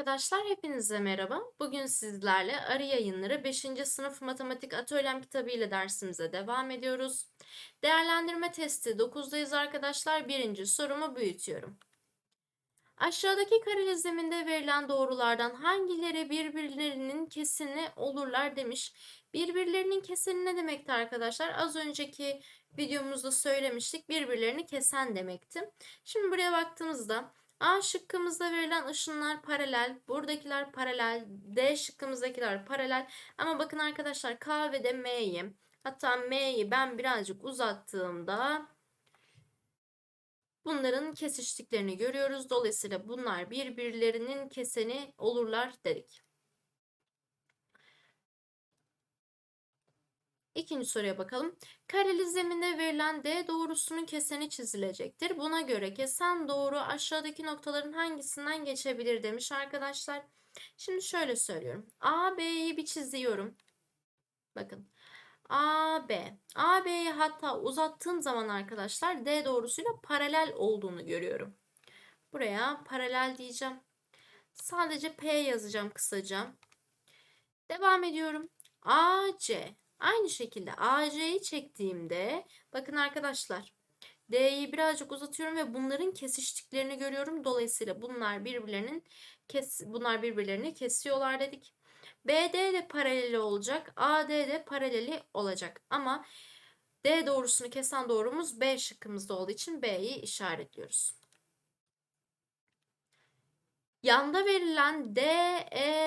arkadaşlar, hepinize merhaba. Bugün sizlerle Arı Yayınları 5. sınıf matematik atölyem kitabı ile dersimize devam ediyoruz. Değerlendirme testi 9'dayız arkadaşlar. Birinci sorumu büyütüyorum. Aşağıdaki kareli zeminde verilen doğrulardan hangileri birbirlerinin kesini olurlar demiş. Birbirlerinin keseni ne demekti arkadaşlar? Az önceki videomuzda söylemiştik. Birbirlerini kesen demekti. Şimdi buraya baktığımızda A şıkkımızda verilen ışınlar paralel, buradakiler paralel, D şıkkımızdakiler paralel. Ama bakın arkadaşlar K ve de M'yi, hatta M'yi ben birazcık uzattığımda bunların kesiştiklerini görüyoruz. Dolayısıyla bunlar birbirlerinin keseni olurlar dedik. İkinci soruya bakalım. Kareli zeminde verilen D doğrusunun keseni çizilecektir. Buna göre kesen doğru aşağıdaki noktaların hangisinden geçebilir demiş arkadaşlar. Şimdi şöyle söylüyorum. A, B'yi bir çiziyorum. Bakın. A, B. A, B'yi hatta uzattığım zaman arkadaşlar D doğrusuyla paralel olduğunu görüyorum. Buraya paralel diyeceğim. Sadece P yazacağım kısaca. Devam ediyorum. A, C. Aynı şekilde AC'yi çektiğimde bakın arkadaşlar D'yi birazcık uzatıyorum ve bunların kesiştiklerini görüyorum. Dolayısıyla bunlar birbirlerinin kes bunlar birbirlerini kesiyorlar dedik. BD de paraleli olacak. AD de paraleli olacak. Ama D doğrusunu kesen doğrumuz B şıkkımızda olduğu için B'yi işaretliyoruz. Yanda verilen D,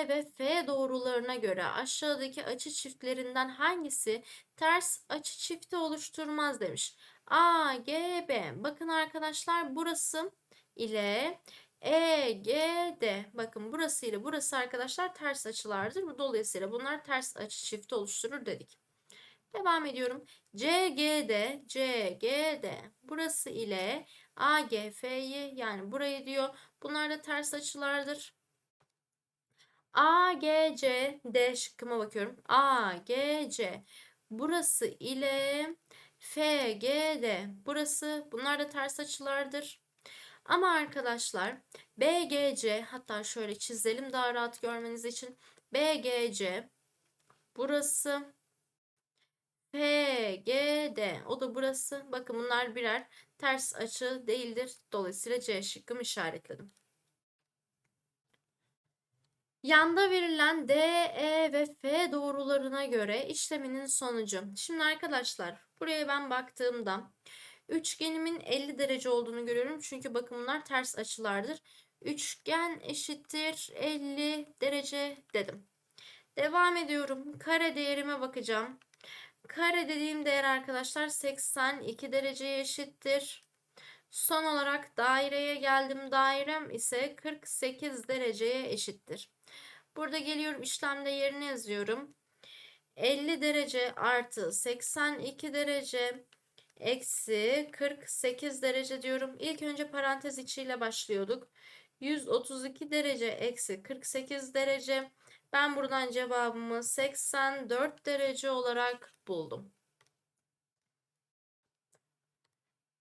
Ve F doğrularına göre aşağıdaki açı çiftlerinden hangisi ters açı çifti oluşturmaz demiş. A, G, B. Bakın arkadaşlar burası ile E, G, D. Bakın burası ile burası arkadaşlar ters açılardır. Dolayısıyla bunlar ters açı çifti oluşturur dedik. Devam ediyorum. C, G, D, C, G, D. Burası ile A, G, F'yi yani burayı diyor. Bunlar da ters açılardır. A, G, C, D şıkkıma bakıyorum. A, G, C. Burası ile F, G, D. Burası bunlar da ters açılardır. Ama arkadaşlar B, G, C hatta şöyle çizelim daha rahat görmeniz için. B, G, C. Burası P, G, D. O da burası. Bakın bunlar birer ters açı değildir. Dolayısıyla C şıkkımı işaretledim. Yanda verilen D, E ve F doğrularına göre işleminin sonucu. Şimdi arkadaşlar buraya ben baktığımda üçgenimin 50 derece olduğunu görüyorum. Çünkü bakın bunlar ters açılardır. Üçgen eşittir 50 derece dedim. Devam ediyorum. Kare değerime bakacağım. Kare dediğim değer arkadaşlar 82 dereceye eşittir. Son olarak daireye geldim. Dairem ise 48 dereceye eşittir. Burada geliyorum işlemde yerine yazıyorum. 50 derece artı 82 derece eksi 48 derece diyorum. İlk önce parantez içiyle başlıyorduk. 132 derece eksi 48 derece. Ben buradan cevabımı 84 derece olarak buldum.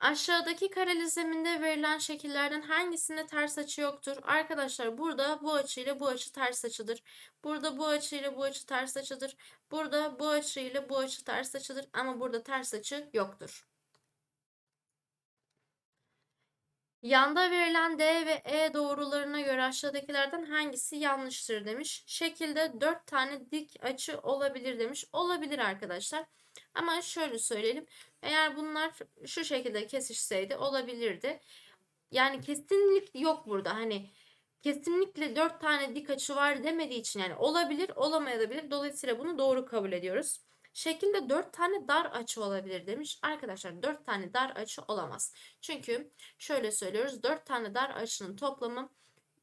Aşağıdaki kareli zeminde verilen şekillerden hangisinde ters açı yoktur? Arkadaşlar burada bu açı ile bu açı ters açıdır. Burada bu açı ile bu açı ters açıdır. Burada bu açı ile bu açı ters açıdır. Ama burada ters açı yoktur. Yanda verilen D ve E doğrularına göre aşağıdakilerden hangisi yanlıştır demiş. Şekilde 4 tane dik açı olabilir demiş. Olabilir arkadaşlar. Ama şöyle söyleyelim. Eğer bunlar şu şekilde kesişseydi olabilirdi. Yani kesinlik yok burada. Hani kesinlikle 4 tane dik açı var demediği için yani olabilir olamayabilir. Dolayısıyla bunu doğru kabul ediyoruz. Şekilde 4 tane dar açı olabilir demiş. Arkadaşlar 4 tane dar açı olamaz. Çünkü şöyle söylüyoruz 4 tane dar açının toplamı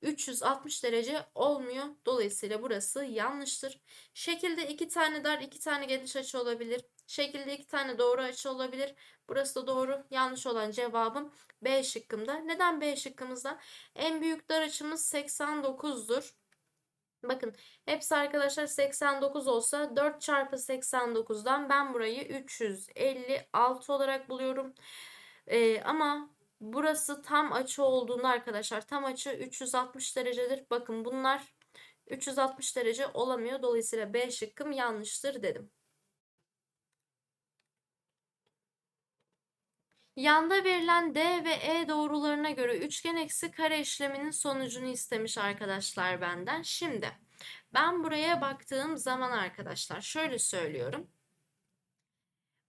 360 derece olmuyor. Dolayısıyla burası yanlıştır. Şekilde 2 tane dar 2 tane geniş açı olabilir. Şekilde 2 tane doğru açı olabilir. Burası da doğru. Yanlış olan cevabım B şıkkımda. Neden B şıkkımızda? En büyük dar açımız 89'dur. Bakın hepsi arkadaşlar 89 olsa 4 çarpı 89'dan ben burayı 356 olarak buluyorum. Ee, ama burası tam açı olduğunda arkadaşlar tam açı 360 derecedir. Bakın bunlar 360 derece olamıyor. Dolayısıyla B şıkkım yanlıştır dedim. Yanda verilen D ve E doğrularına göre üçgen eksi kare işleminin sonucunu istemiş arkadaşlar benden. Şimdi ben buraya baktığım zaman arkadaşlar şöyle söylüyorum.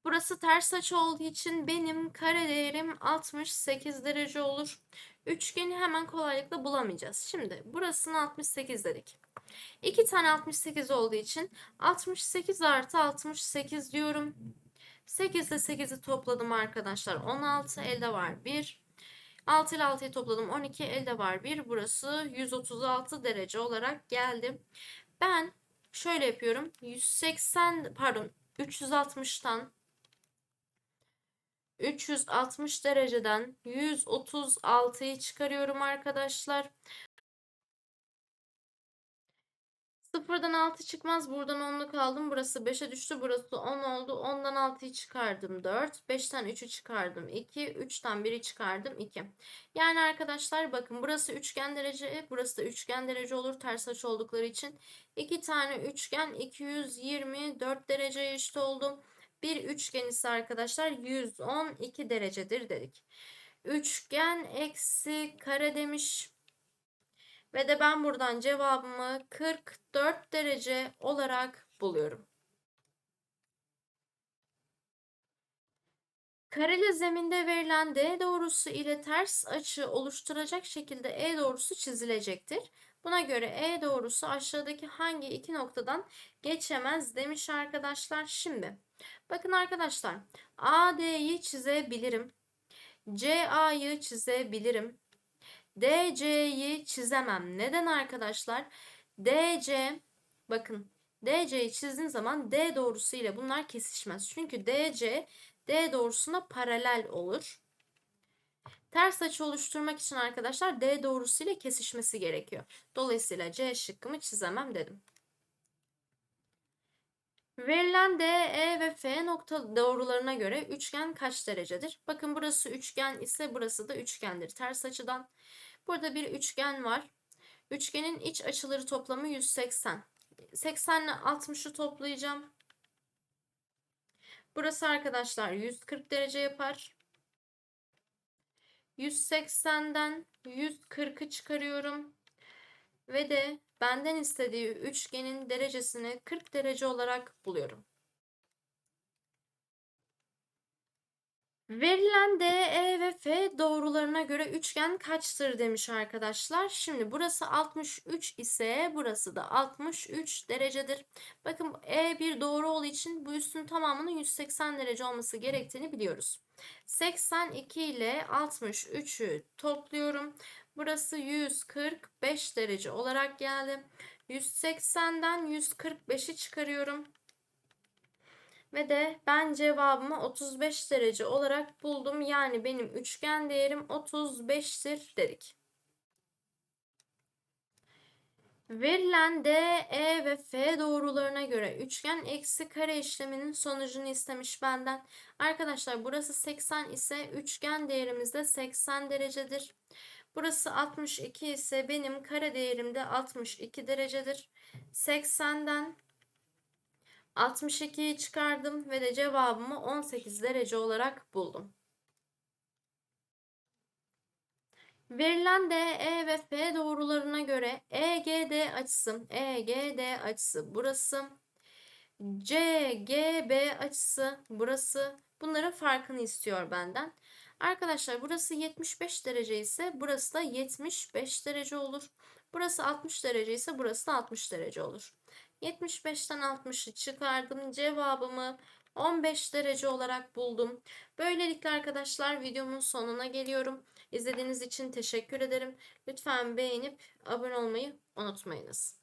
Burası ters açı olduğu için benim kare değerim 68 derece olur. Üçgeni hemen kolaylıkla bulamayacağız. Şimdi burasını 68 dedik. 2 tane 68 olduğu için 68 artı 68 diyorum. 8 ile 8'i topladım arkadaşlar. 16 elde var 1. 6 ile 6'yı topladım 12 elde var 1. Burası 136 derece olarak geldi. Ben şöyle yapıyorum. 180 pardon 360'tan 360 dereceden 136'yı çıkarıyorum arkadaşlar. Sıfırdan 6 çıkmaz. Buradan 10'luk aldım. Burası 5'e düştü. Burası 10 oldu. 10'dan 6'yı çıkardım 4. 5'ten 3'ü çıkardım 2. 3'ten 1'i çıkardım 2. Yani arkadaşlar bakın burası üçgen derece. Burası da üçgen derece olur. Ters açı oldukları için. 2 tane üçgen 224 dereceye eşit oldu. Bir üçgen ise arkadaşlar 112 derecedir dedik. Üçgen eksi kare demiş. Ve de ben buradan cevabımı 44 derece olarak buluyorum. Kareli zeminde verilen D doğrusu ile ters açı oluşturacak şekilde E doğrusu çizilecektir. Buna göre E doğrusu aşağıdaki hangi iki noktadan geçemez demiş arkadaşlar. Şimdi bakın arkadaşlar AD'yi çizebilirim. CA'yı çizebilirim. DC'yi çizemem. Neden arkadaşlar? DC bakın DC'yi çizdiğim zaman D doğrusu ile bunlar kesişmez. Çünkü DC D doğrusuna paralel olur. Ters açı oluşturmak için arkadaşlar D doğrusu ile kesişmesi gerekiyor. Dolayısıyla C şıkkımı çizemem dedim. Verilen D, E ve F nokta doğrularına göre üçgen kaç derecedir? Bakın burası üçgen ise burası da üçgendir. Ters açıdan. Burada bir üçgen var. Üçgenin iç açıları toplamı 180. 80 ile 60'ı toplayacağım. Burası arkadaşlar 140 derece yapar. 180'den 140'ı çıkarıyorum. Ve de benden istediği üçgenin derecesini 40 derece olarak buluyorum. Verilen D, E ve F doğrularına göre üçgen kaçtır demiş arkadaşlar. Şimdi burası 63 ise burası da 63 derecedir. Bakın E bir doğru olduğu için bu üstün tamamının 180 derece olması gerektiğini biliyoruz. 82 ile 63'ü topluyorum. Burası 145 derece olarak geldi. 180'den 145'i çıkarıyorum. Ve de ben cevabımı 35 derece olarak buldum. Yani benim üçgen değerim 35'tir dedik. Verilen D, E ve F doğrularına göre üçgen eksi kare işleminin sonucunu istemiş benden. Arkadaşlar burası 80 ise üçgen değerimiz de 80 derecedir. Burası 62 ise benim kare değerim de 62 derecedir. 80'den 62'yi çıkardım ve de cevabımı 18 derece olarak buldum. Verilen D, E ve F doğrularına göre EGD açısı, EGD açısı burası, CGB açısı burası. Bunların farkını istiyor benden. Arkadaşlar burası 75 derece ise burası da 75 derece olur. Burası 60 derece ise burası da 60 derece olur. 75'ten 60'ı çıkardım. Cevabımı 15 derece olarak buldum. Böylelikle arkadaşlar videomun sonuna geliyorum. İzlediğiniz için teşekkür ederim. Lütfen beğenip abone olmayı unutmayınız.